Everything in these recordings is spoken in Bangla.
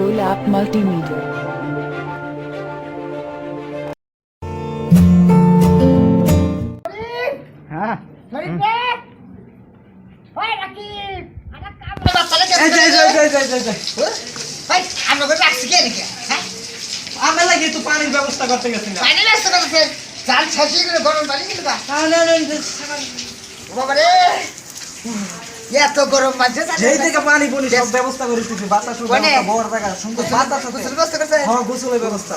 Coil App Multimedia. হ্যাঁ এই যে, এই যে, এই যে, এই যে, এই যে, এই যে। হ্যাঁ? আমি লাগি তো পানির ব্যবস্থা করতে গেছিলাম না, না, না, এই যে, এত গরম মাঝে যেই থেকে পানি সব ব্যবস্থা করে কোনে? ব্যবস্থা বড় জায়গা সুন্দর বাতাস গোসল গোসল করছে হ্যাঁ গোসলের ব্যবস্থা।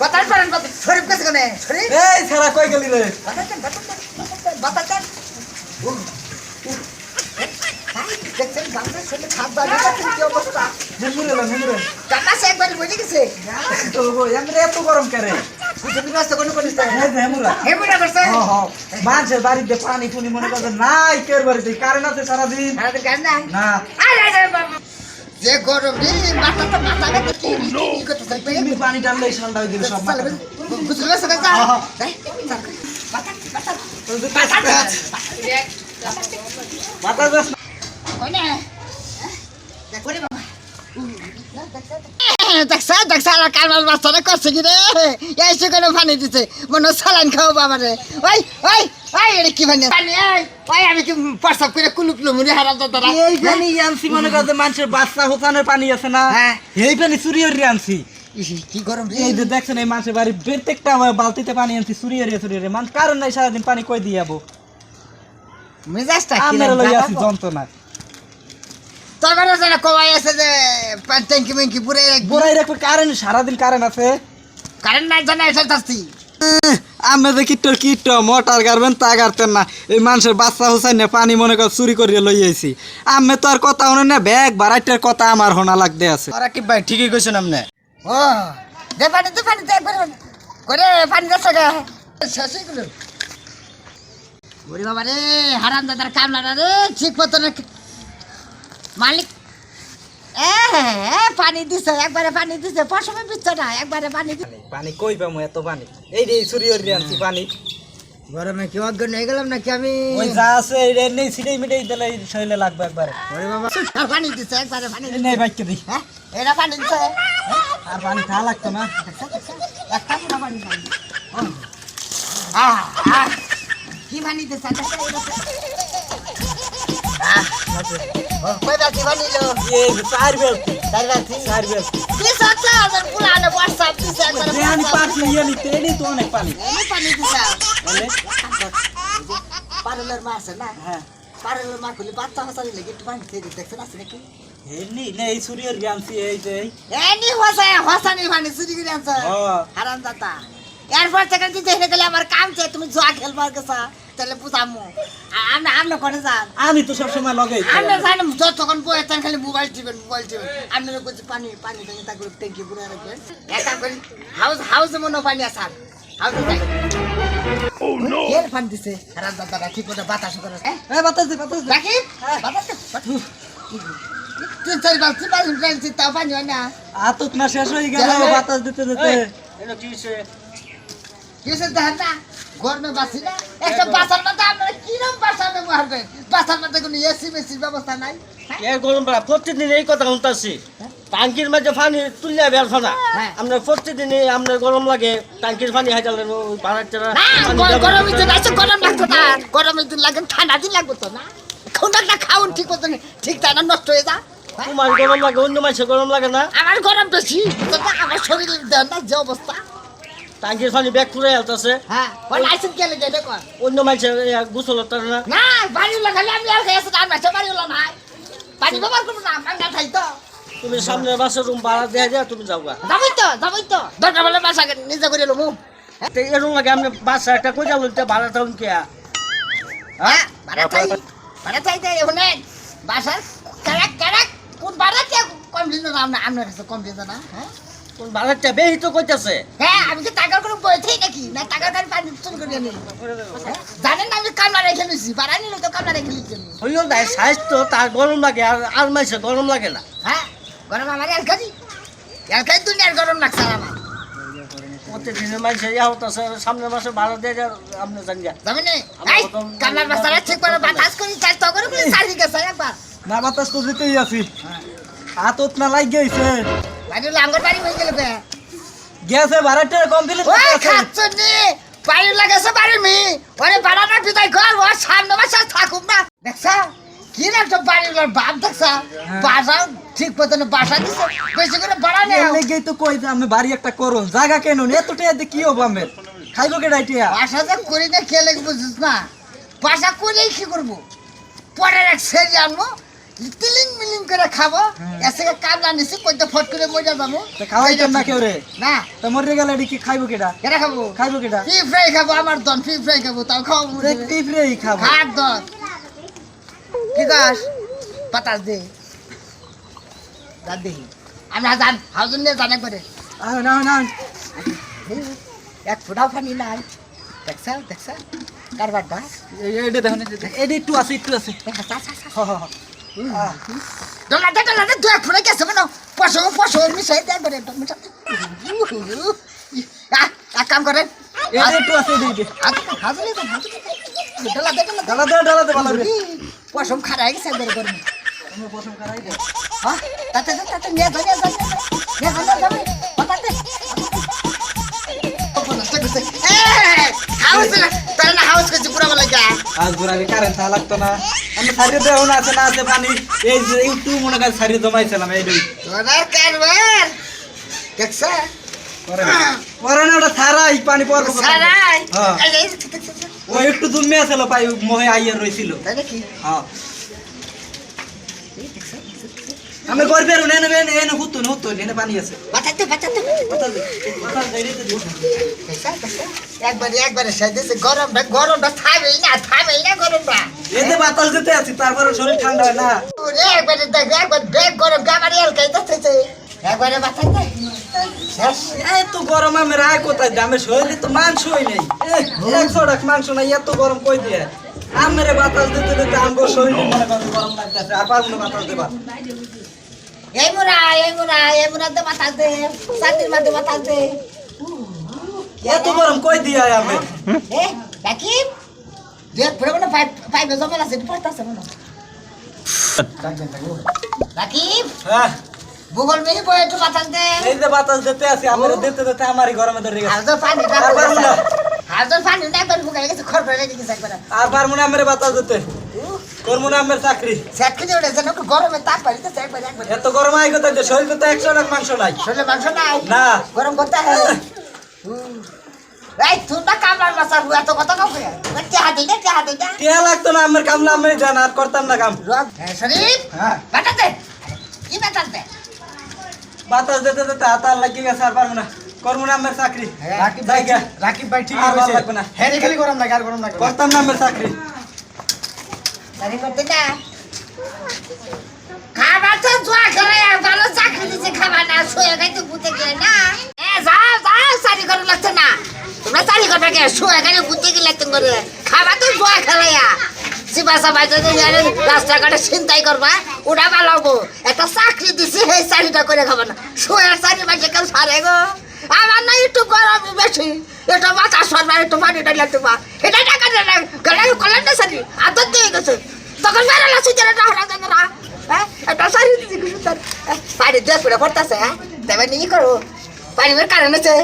বাতাস পারেন বাতাস শরীফ গেছে কোনে? শরীফ? এই কই গেলি রে? বাতাস বাতাস বাতাস বাতাস দেখছেন খাপ বাঁধে কি অবস্থা? গেছে। তো এত গরম করে? হ্যাঁ হ্যাঁ মানুষের বাড়িতে পানি পুনি মনে করছে নাই কের বাড়িতে কারেন্ট আছে সারাদিন না যে গরম রে মাথা তো মাথা হয়ে হ্যাঁ। দেখরে বাবা দেখছা দেখছা আর কারবার বাচ্চারা করছে কি রে? এসে করে পানি দিছে। মনে সালাইন খাও বাবা রে ওই ওই ওই এটা কি পানি? ওই আমি কি প্রসাব করে কুলুপ লুমুরি হারাম তো তারা এই পানি আনছি মনে করছে মানুষের বাচ্চা হোসানের পানি আছে না? হ্যাঁ। এই পানি চুরি করে আনছি। কি গরম এই যে দেখছেন এই মানুষের বাড়ি প্রত্যেকটা আমার বালতিতে পানি আনছি চুরি হরিয়ে চুরি হরিয়ে মানুষ কারণ নাই সারাদিন পানি কই দিয়ে যাব? মেজাজটা কি আমরা আছি যন্ত্রণা কমাই আছে যে ট্যাঙ্কি পুরে রাখবে কারেন্ট সারাদিন কারেন্ট আছে? কারেন্ট নাই জানা এসে যাচ্ছি। আমি যে কিট্টর কিট্ট মোটর গাড়বেন তা গাড়তেন না। এই মানুষের বাচ্চা হোসাই না পানি মনে কর চুরি করিয়ে লই আইছি। আমি তো আর কথা শুনে না ব্যাগ বাড়াইটার কথা আমার হোনা লাগতে আছে। রাকিব ভাই ঠিকই কইছেন আপনি। ও দে পানি দে পানি দে পানি। করে পানি যাচ্ছে গা। শেষই গুলো ওরে বাবা রে হারাম দাদার কামলা না রে ঠিক মতো না মালিক। পানি দিছে একবারে পানি দিছে পশমে বিচ্ছে না একবারে পানি পানি কই পামু এত পানি? এই যে চুরি হরিয়ে আনছি পানি। গরমে কি অজ্ঞান হয়ে গেলাম নাকি আমি ওই যা আছে এই রে নেই সিটাই মিটাই দিলে শরীরে লাগবে একবারে। ওরে বাবা। পানি দিছে একবারে পানি নেই বাইকে দিই হ্যাঁ এটা পানি দিছে। আর পানি খাওয়া লাগতো না। একটা পুরো পানি পানি আহ আহ কি পানি দিছে? দেখো, এই দেখো। আহ ও, কই বালতি পানি লো এই যে চার বেলতি চার বালতি চার বেলতি দিছে একটা আমার পুরানো WhatsApp দিছে একবারে যে আমি WhatsApp পাঁচ নিয়ে নিতে এনি তো অনেক পানি এই পানি দিছে বলে পারলের মা আছে না হ্যাঁ পারলের মা খুলে বাচ্চা হাসানি লেগে একটু পানি খেয়ে দিতে দেখছেন আছে নাকি এমনি নেই এই চুরি হরিয়ে আনছি এই যে এই। এনি হসে হসানি পানি চুরি করে আনছে হ্যাঁ। হারাম দাতা এরপর থেকে তাহলে বুঝামু। আমরা আমরা করে যান। আমি তো সবসময় লগে আমরা জানি যতক্ষণ বয়ে তার খালি মোবাইল টিপেন মোবাইল টিপেন। আপনারা বলছি পানি পানি টানি তারপরে ট্যাঙ্কি পুরে রাখবেন একটা করে হাউস হাউসে মনে পানি আসার হাউসে যাই। এর পানি দিছে? হারাম দাদা রাখি করে বাতাস করে হ্যাঁ বাতাস দে বাতাস রাখি বাতাস বাতাস। তিন চার বালতি পানি তাও পানি হয় না। আতত না শেষ হয়ে গেল বাতাস দিতে দিতে। কি দেখেন না? গরমে বাসি না? একটা বাসার মধ্যে আপনারা কিরম বাসা ব্যবহার করেন বাসার মধ্যে কোনো এসি মেসির ব্যবস্থা নাই? হ্যাঁ? এ গরম পড়া প্রতিদিন এই কথা শুনতেছি। টাঙ্কির মাঝে পানি তুললে বেরফা না। হ্যাঁ। আপনার প্রতিদিনই আপনার গরম লাগে টাঙ্কির পানি ওই ভাড়াটারা না গ- গরমের দিন আছে গরম লাগতো না। গরমের দিন লাগে ঠান্ডা দিন লাগবে তো না। খাওয়াটা খাওয়ান ঠিক মতো নেই। ঠিক তা না নষ্ট হয়ে যা হ্যাঁ? তোমার গরম লাগে অন্য মানুষের গরম লাগে না? আমার গরম বেশি আমার শরীরের দেন না যে অবস্থা। টাঙ্কির পানি ব্যাগ ফুরে আলতেছে। হ্যাঁ ওই লাইসেন্স কে লেগে দেখো। অন্য মানুষের গোসল হতার না। না বাড়ি লাগালে আমি আর খেয়েছি আর মাসে বাড়ি হলো না পানি ব্যবহার করব না মাঙ্গা খাই তো। তুমি সামনে বাসের রুম ভাড়া দেয়া যায় তুমি যাও গা। যাবই তো যাবই তো। দরকার বলে বাসা নিজে করে লোমু। তো এরকম লাগে আপনি বাসা একটা কই যাব ভাড়া টাউন কে? হ্যাঁ? ভাড়া চাই ভাড়া চাই তাই ওখানে বাসার কারাক কারাক কোন ভাড়া কে কম দিন না আপনার আপনার কাছে কম দিন না হ্যাঁ? কোন ভাড়াটা বেশি তো কইতাছে হ্যাঁ আমি কি টাকার কোনো বইতেই নাকি? না টাকার কারণে পানি চুরি করে নি জানেন না আমি কামলা রেখে নিছি নিলে তো কামলা রেখে আমি। হইল সাইজ তো তার গরম লাগে আর আর মাইসে গরম লাগে না। হ্যাঁ গরম আমার এলকাজি। এলকাই দুনিয়ার গরম লাগছে আর আমার। প্রত্যেকদিনের মাইসে ইয়া হতাছে সামনের মাসে ভাড়া দিয়ে আপনি জান আমার এই কামলার বাসারা ঠিক করে বাতাস করি চাল তো করে বলে চালি গেছে একবার। না বাতাস তো দিতেই আছি। হাতত না লাগ গেছে। বাড়ি লাঙ্গর বাড়ি হয়ে গেল বে। গেছে ভাড়াটা কমপ্লিট ওই খাচ্ছনি বাড়ি লাগাছে বাড়ি মি ওরে বাড়াটা বিদায় কর ও সামনে মাসে থাকুক না। দেখছা? কি না তো বাড়ি বাপ দেখছা? বাসা ঠিক মতন বাসা দিছে বেশি করে বাড়া নেই। লেগেই তো কই আমি বাড়ি একটা করুন। জায়গা কেন এত টাকা দিয়ে কি হব আমি? খাইবো কে ডাইটিয়া বাসা যে করি না কে লাগবে বুঝিস না। বাসা করেই কি করব? পরের এক সেরি আনব তিলিং মিলিং করে খাব। এসে কামলা নিছি কইতে ফট করে মজা যাব। তা খাওয়াইতেন না কেউ রে? না। তো মরে গেলে এটি কি খাইবো কেটা কেনা খাব? খাইবো কেটা ফি ফ্রাই খাব আমার দন ফি ফ্রাই খাব তাও খাব দেখতেই ফ্রেই খাব। খাট দন। কি গাছ পাতাস দে। দাদি আমি জান হাউজন নিয়ে জানে করে আহ, না না। এক ফুটাও পানি নাই। দেখছা দেখছা কারবারটা এটা দেখুন এটা একটু আছে একটু আছে দেখা। চা চা চা হ, হ, হ। আহ, ডলাতে ডলাতে দু এক ফুটে গেছে মানে পশো পশো মিশাই দেয় করে মিশা এক কাম করেন একটু আছে এটা। হাজলে হাজলে ডলাতে ডলাতে ডালা দে ডালা দে পশম খারাই গেছে করাই দে হ্যাঁ তাতে তাতে নিয়ে যা নিয়ে নিয়ে যা নিয়ে যাবে হাউস তারা হাউস করছে পুরো বলে গা আজ ঘুরাবি কারেন্ট লাগতো না আমি সারিয়ে দেও না আছে না আছে পানি। এই যে একটু মনে কাজ সারিয়ে জমাইছিলাম এই দুই। তোরা কারবার। দেখছা? পরে না। ওটা সারাই পানি পর সারাই? হ্যাঁ। ও একটু জমে আছিল পাই মহে আইয়ার রইছিল। তাই নাকি? হ্যাঁ। আমি করবে আর নেনে নেনে এনে হুতো না হুতো এনে পানি আছে। বাতাতে বাতাতে দেখছা একবারে একবারে সাইতেছে গরমটা গরমটা থামেই না থামেই না গরমটা। এতে বাতাস দিতে আছি তারপরে শরীর ঠান্ডা হয় না। ওরে একবারে দেখ একবার বেগ গরম গামারি এলকাই দিতেছে একবারে বাতাতে এত গরম আমি রায় কোথায়? শরীরে তো মাংসই নেই। একশো টাক মাংস নাই এত গরম কই দিয়ে? আমার বাতাস দিতে দিতে আমার শরীরে মনে করেন গরম লাগতেছে আর পারব না বাতাস দেবা। এই মুরা এই মুরা এই মুরা দে বাতাস দে সাতির মাঝে বাতাস দে। এত গরম কই দিয়ে আমি এ রাকিব দেখ পুরো মানে পাইপ পাইপে জমা আছে পড়তাছে মনে রাকিব হ্যাঁ। ভূগোল মেয়ে বই একটু বাতাস দে। এই যে বাতাস দিতে আছি আমার দিতে দিতে আমারই গরমে ধরে গেছে। আর পানি আর আমার বাতাস দিতে। করব না আমার চাকরি। খেতে উঠেছে গরমে তাপ এত গরম আই শরীরে তো একশো টাক মাংস নাই। শরীরে মাংস নাই? না। গরম করতে এই তুই না কামলার মাছ আর এত কথা কাউকে কে? হাতে না কে হাতে না টিয়া লাগতো না আমার কামলা আমি জান আর করতাম না কাম। শরীফ হ্যাঁ। বাটাতে কি বাটাতে বাতাস দিতে দিতে হাত আর লাগিয়ে গেছে আর পারব না। করব না আমার চাকরি? রাকিব ভাই। রাকিব ভাই ঠিক হয়েছে লাগবে না। হ্যাঁ খালি গরম লাগে আর গরম লাগে না। করতাম না আমার চাকরি দাঁড়িয়ে করতে না খাবার তো জোয়া করে ভালো চাকরি দিচ্ছে খাবার না শুয়ে গাইতে বুতে গেলে না। এ যাও যাও চারি করে লাগছে না। তোমরা চারি করবে কে? শুয়ে গাইতে বুতে গেলে তুমি করে। খাবার তো জোয়া খেলাইয়া সিবা সাবাই যদি রাস্তাঘাটে চিন্তাই করবা ওটা ভালো একটা চাকরি দিছি সেই চাকরিটা করে খাবার না। শুয়ে চারি মাসে কেউ সারে গো। আমার না একটু গরম বেশি। একটু মাথা সরবার একটু পানিটা লাগতে পা এটা টাকা দেয় না গেলে কলেন না সারি আদর দিয়ে গেছে। তখন বেরোলো সুতরাং এটা হঠাৎ না হ্যাঁ? এটা সারি দিছি কি সুন্দর পানি দিয়ে পুরো পড়তেছে হ্যাঁ? দেবে নিয়ে করো। পানি বের কারণ আছে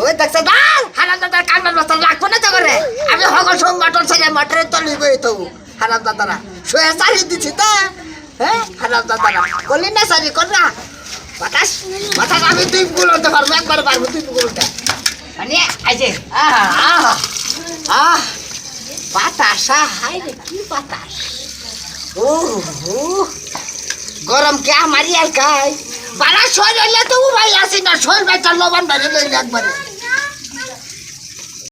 ওই দেখছে, দাও! হারাম দাদার কান্নার বস্তা লাগবো না তো করে আমি হগল সব মটর ছেড়ে মটরের তলি বই তো হারাম দাদারা শুয়ে সারি দিছি তো হ্যাঁ? হারাম দাদারা করলি না সারি কর না বাতাস? বাতাস আমি তুই গুলোতে পারব একবার পারব তুই গুলোতে। মানে আইছে আহা আহা আহ বাতাস হাই রে কি বাতাস? ও হো গরম কে মারি আর কাই বালা শরীর তো ভাই আসি না শরীর তার লবণ বেড়ে একবারে।